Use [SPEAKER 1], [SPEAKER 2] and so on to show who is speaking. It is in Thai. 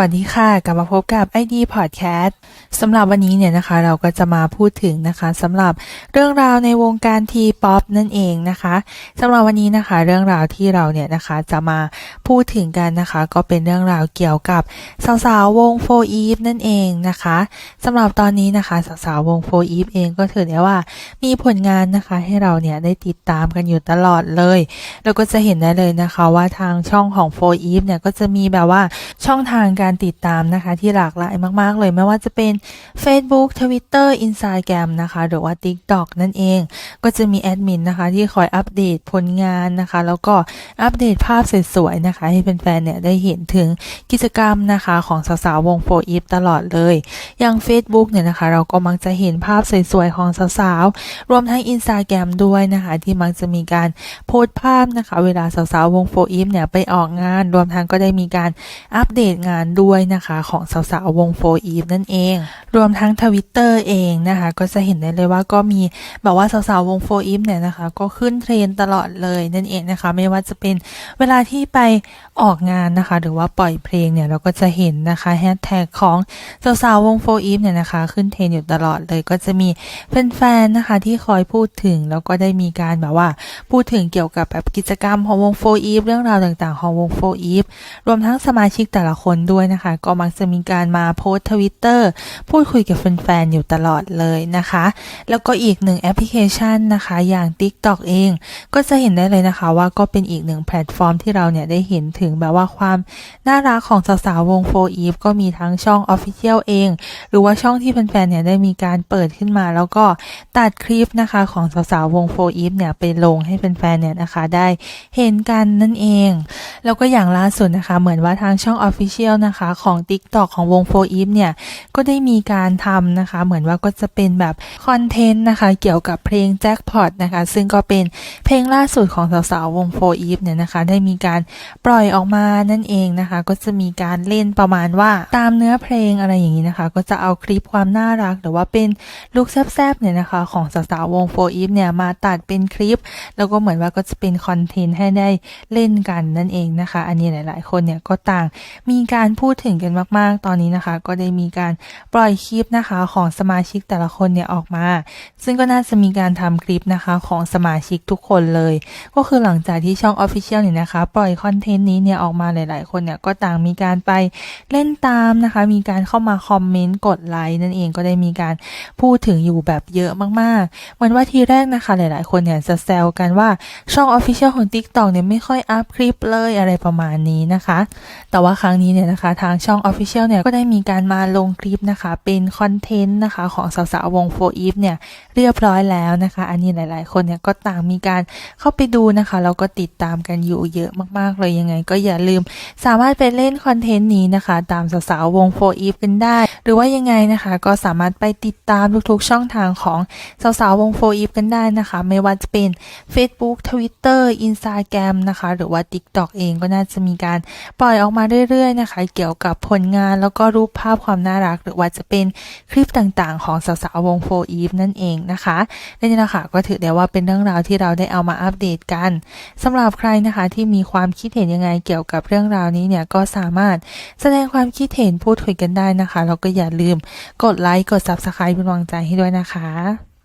[SPEAKER 1] วัสดีค่ะ กลับมาพบกับ ID Podcast สำหรับวันนี้เนี่ยนะคะ เราก็จะมาพูดถึงนะคะสำหรับเรื่องราวในวงการทีป๊อปนั่นเองนะคะสำหรับวันนี้นะคะ เรื่องราวที่เราเนี่ยนะคะจะมาพูดถึงกันนะคะ ก็เป็นเรื่องราวเกี่ยวกับสาวๆวงโฟอีฟนั่นเองนะคะสำหรับตอนนี้นะคะสาวๆวงโฟอีฟเองก็ถือได้ว่ามีผลงานนะคะให้เราเนี่ยได้ติดตามกันอยู่ตลอดเลยแล้วก็จะเห็นได้เลยนะคะว่าทางช่องของโฟอีฟเนี่ยก็จะมีแบบว่าช่องทางการการติดตามนะคะ ที่หลากหลายมาก ๆ เลยไม่ว่าจะเป็น Facebook Twitter Instagram นะคะ หรือว่า TikTok นั่นเอง ก็จะมีแอดมินนะคะ ที่คอยอัปเดตผลงานนะคะ แล้วก็อัปเดตภาพสวยๆนะคะ ให้แฟนๆเนี่ยได้เห็นถึงกิจกรรมนะคะของสาวๆวงโฟอีฟตลอดเลย อย่าง Facebook เนี่ยนะคะ เราก็มักจะเห็นภาพสวยๆของสาวๆรวมทั้ง Instagram ด้วยนะคะ ที่มักจะมีการโพสต์ภาพนะคะ เวลาสาวๆวงโฟอีฟเนี่ยไปออกงาน รวมทั้งก็ได้มีการอัปเดตงานด้วยนะคะของสาวๆวงโฟอีฟนั่นเอง รวมทั้งทวิตเตอร์เองนะคะ ก็จะเห็นได้เลยว่าก็มีแบบว่าสาวๆวงโฟอีฟเนี่ยนะคะ ก็ขึ้นเทรนตลอดเลยนั่นเองนะคะ ไม่ว่าจะเป็นเวลาที่ไปออกงานนะคะ หรือว่าปล่อยเพลงเนี่ยเราก็จะเห็นนะคะแฮชแท็กของสาวๆวงโฟอีฟเนี่ยนะคะ ขึ้นเทรนอยู่ตลอดเลย ก็จะมีแฟนๆนะคะที่คอยพูดถึงแล้วก็ได้มีการแบบว่าพูดถึงเกี่ยวกับแบบกิจกรรมของวงโฟอีฟเรื่องราวต่างๆของวงโฟอีฟรวมทั้งสมาชิกแต่ละคนด้วยนะคะ ก็มักจะมีการมาโพสทวิตเตอร์พูดคุยกับแฟนๆอยู่ตลอดเลยนะคะ แล้วก็อีกหนึ่งแอปพลิเคชันนะคะ อย่าง TikTok เอง ก็จะเห็นได้เลยนะคะว่าก็เป็นอีกหนึ่งแพลตฟอร์มที่เราเนี่ยได้เห็นถึงแบบว่าความน่ารักของสาวๆวงโฟอีฟก็มีทั้งช่อง Official เอง หรือว่าช่องที่แฟนๆเนี่ยได้มีการเปิดขึ้นมา แล้วก็ตัดคลิปนะคะของสาวๆวงโฟอีฟเนี่ยไปลงให้แฟนๆเนี่ยนะคะได้เห็นกันนั่นเอง แล้วก็อย่างล่าสุดนะคะ เหมือนว่าทางช่อง Official นะคะของ TikTok ของวงโฟอีฟเนี่ย ก็ได้มีการทำนะคะ เหมือนว่าก็จะเป็นแบบคอนเทนต์นะคะ เกี่ยวกับเพลงแจ็คพอตนะคะ ซึ่งก็เป็นเพลงล่าสุดของสาวๆวงโฟอีฟเนี่ยนะคะ ได้มีการปล่อยออกมานั่นเองนะคะ ก็จะมีการเล่นประมาณว่าตามเนื้อเพลงอะไรอย่างนี้นะคะ ก็จะเอาคลิปความน่ารักหรือว่าเป็นลุคแซบๆเนี่ยนะคะ ของสาวๆวงโฟอีฟเนี่ยมาตัดเป็นคลิป แล้วก็เหมือนว่าก็จะเป็นคอนเทนต์ให้ได้เล่นกันนั่นเองนะคะ อันนี้หลาย ๆ คนเนี่ยก็ต่างมีการพูดถึงกันมาก ๆ ตอนนี้นะคะ ก็ได้มีการปล่อยคลิปนะคะของสมาชิกแต่ละคนเนี่ยออกมา ซึ่งก็น่าจะมีการทำคลิปนะคะของสมาชิกทุกคนเลย ก็คือหลังจากที่ช่อง Official เนี่ยนะคะ ปล่อยคอนเทนต์นี้เนี่ยออกมาหลาย ๆ คนเนี่ยก็ต่างมีการไปเล่นตามนะคะ มีการเข้ามาคอมเมนต์กดไลค์นั่นเองก็ได้มีการพูดถึงอยู่แบบเยอะมากๆเหมือนว่าทีแรกนะคะหลาย ๆ คนเนี่ยจะแซวกันว่าช่อง Official ของ TikTok เนี่ยไม่ค่อยอัพคลิปเลยอะไรประมาณนี้นะคะ แต่ว่าครั้งนี้เนี่ยนะคะทางช่อง Official เนี่ยก็ได้มีการมาลงคลิปนะคะ เป็นคอนเทนต์นะคะของสาวๆวงโฟอีฟเนี่ยเรียบร้อยแล้วนะคะ อันนี้หลายๆ คนเนี่ยก็ต่างมีการเข้าไปดูนะคะแล้วก็ติดตามกันอยู่เยอะมากๆเลยยังไง ก็อย่าลืมสามารถไปเล่นคอนเทนต์นี้นะคะ ตามสาวๆวงโฟอีฟกันได้ หรือว่ายังไงนะคะก็สามารถไปติดตามทุกๆช่องทางของสาวๆวงโฟอีฟกันได้นะคะ ไม่ว่าจะเป็น Facebook Twitter Instagram นะคะ หรือว่า TikTok เองก็น่าจะมีการปล่อยออกมาเรื่อยๆนะคะเกี่ยวกับผลงานแล้วก็รูปภาพความน่ารัก หรือว่าจะเป็นคลิปต่างๆ ของสาวๆวงโฟอีฟนั่นเองนะคะและนี่นะคะก็ถือได้ว่าเป็นเรื่องราวที่เราได้เอามาอัปเดตกันสำหรับใครนะคะที่มีความคิดเห็นยังไงเกี่ยวกับเรื่องราวนี้เนี่ยก็สามารถแสดงความคิดเห็นพูดคุยกันได้นะคะแล้วก็อย่าลืมกดไลค์กด Subscribe เป็นกำลังใจให้ด้วยนะคะ